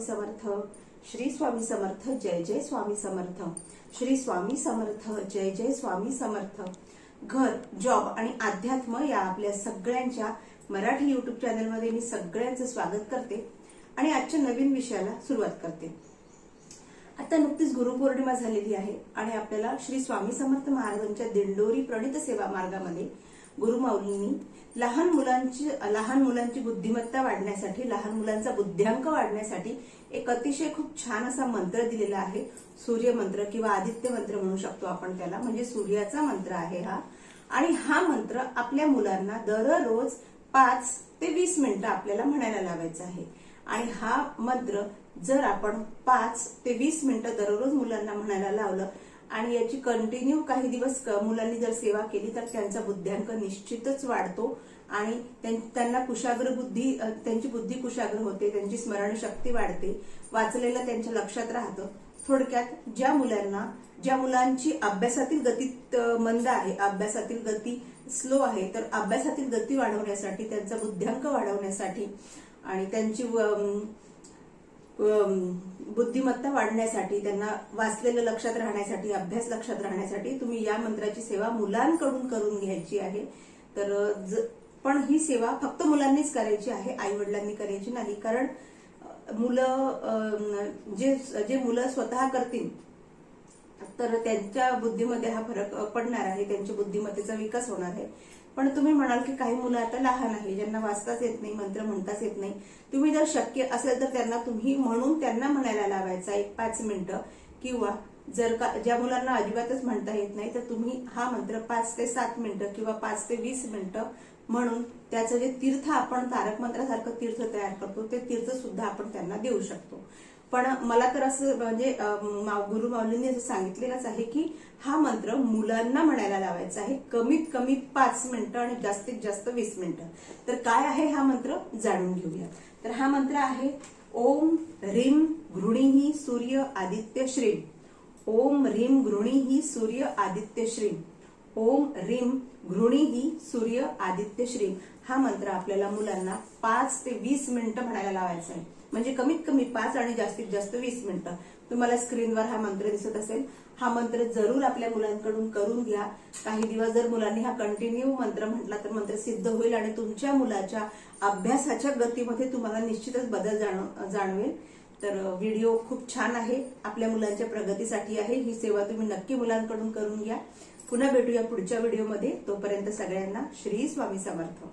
स्वामी समर्थ श्री स्वामी समर्थ जय जय स्वामी समर्थ. श्री स्वामी समर्थ जय जय स्वामी समर्थ. घर जॉब आणि अध्यात्म या आपल्या सगळ्यांच्या मराठी युट्यूब चॅनलमध्ये मी सगळ्यांचं स्वागत करते आणि आजच्या नवीन विषयाला सुरुवात करते. आता नुकतीच गुरुपौर्णिमा झालेली आहे आणि आपल्याला श्री स्वामी समर्थ महाराजांच्या दिंडोरी प्रणित सेवा मार्गामध्ये गुरुमाऊलींनी लहान मुलांची लहान मुलांची बुद्धिमत्ता वाढण्यासाठी लहान मुलांचा बुद्ध्यांक वाढण्यासाठी एक अतिशय खूप छान असा मंत्र दिलेला आहे. सूर्य मंत्र किंवा आदित्य मंत्र म्हणू शकतो आपण त्याला. म्हणजे सूर्याचा मंत्र आहे हा. आणि हा मंत्र आपल्या मुलांना दररोज पाच ते वीस मिनिटं आपल्याला म्हणायला लावायचा आहे. आणि हा मंत्र जर आपण पाच ते वीस मिनिटं दररोज मुलांना म्हणायला लावलं आणि याची कंटिन्यू काही दिवस क- मुलांनी जर सेवा केली तर त्यांचा बुद्ध्यांक निश्चितच वाढतो. आणि त्यां- त्यांना कुशाग्र बुद्धी त्यांची बुद्धी कुशाग्र होते त्यांची स्मरणशक्ती वाढते. वाचलेलं त्यांच्या लक्षात राहतं. थोडक्यात ज्या मुलांना ज्या मुलांची अभ्यासातील गती मंद आहे अभ्यासातील गती स्लो आहे तर अभ्यासातील गती वाढवण्यासाठी त्यांचा बुद्ध्यांक वाढवण्यासाठी आणि त्यांची बुद्धिमत्ता वाढण्यासाठी त्यांना वाचलेलं लक्षात राहण्यासाठी अभ्यास लक्षात राहण्यासाठी तुम्ही या मंत्राची सेवा मुलांकडून करून घ्यायची आहे. तर ज- पण ही सेवा फक्त मुलांनीच करायची आहे आई वडिलांनी करायची नाही. कारण मुलं जे जे मुलं स्वतः करतील तर त्यांच्या बुद्धीमध्ये हा फरक पडणार आहे त्यांच्या बुद्धिमत्तेचा विकास होणार आहे. पण तुम्ही म्हणाल की काही मुलं आता लहान आहे ज्यांना वाचताच येत नाही मंत्र म्हणताच येत नाही. तुम्ही जर शक्य असेल तर त्यांना तुम्ही म्हणून त्यांना म्हणायला लावायचा एक पाच मिनिटं. किंवा जर का ज्या मुलांना अजिबातच म्हणता येत नाही तर तुम्ही हा मंत्र पाच ते सात मिनिटं किंवा पाच ते वीस मिनिटं म्हणून त्याचं जे तीर्थ आपण तारक मंत्रासारखं तीर्थ तयार करतो ते तीर्थ सुद्धा आपण त्यांना देऊ शकतो. पण मला तर असं म्हणजे गुरु माऊलींनी असं सांगितलेलंच आहे की हा मंत्र मुलांना म्हणायला लावायचा आहे. कमीत कमी पाच मिनिटं आणि जास्तीत जास्त वीस मिनिटं. तर काय आहे हा मंत्र? जाणून घेऊया. तर हा मंत्र आहे ओम ह्रीम घृणीही सूर्य आदित्य श्री. ओम ह्रीम घृणीही सूर्य आदित्य श्री. ओम रीम घृणीही सूर्य आदित्य श्रीम हा मंत्र आपल्याला मुलांना पाच ते वीस मिनिटं म्हणायला लावायचा आहे. म्हणजे कमीत कमी पाच आणि जास्तीत जास्त वीस मिनिटं. तुम्हाला स्क्रीनवर हा मंत्र दिसत असेल. हा मंत्र जरूर आपल्या मुलांकडून करून घ्या. काही दिवस जर मुलांनी हा कंटिन्यू मंत्र म्हटला तर मंत्र सिद्ध होईल आणि तुमच्या मुलाच्या अभ्यासाच्या गतीमध्ये तुम्हाला निश्चितच बदल जाणव- जाणवेल. तर व्हिडिओ खूप छान आहे. आपल्या मुलांच्या प्रगतीसाठी आहे. ही सेवा तुम्ही नक्की मुलांकडून करून घ्या. पुन्हा भेटूया पुढच्या व्हिडिओमध्ये. तोपर्यंत सगळ्यांना श्री स्वामी समर्थ.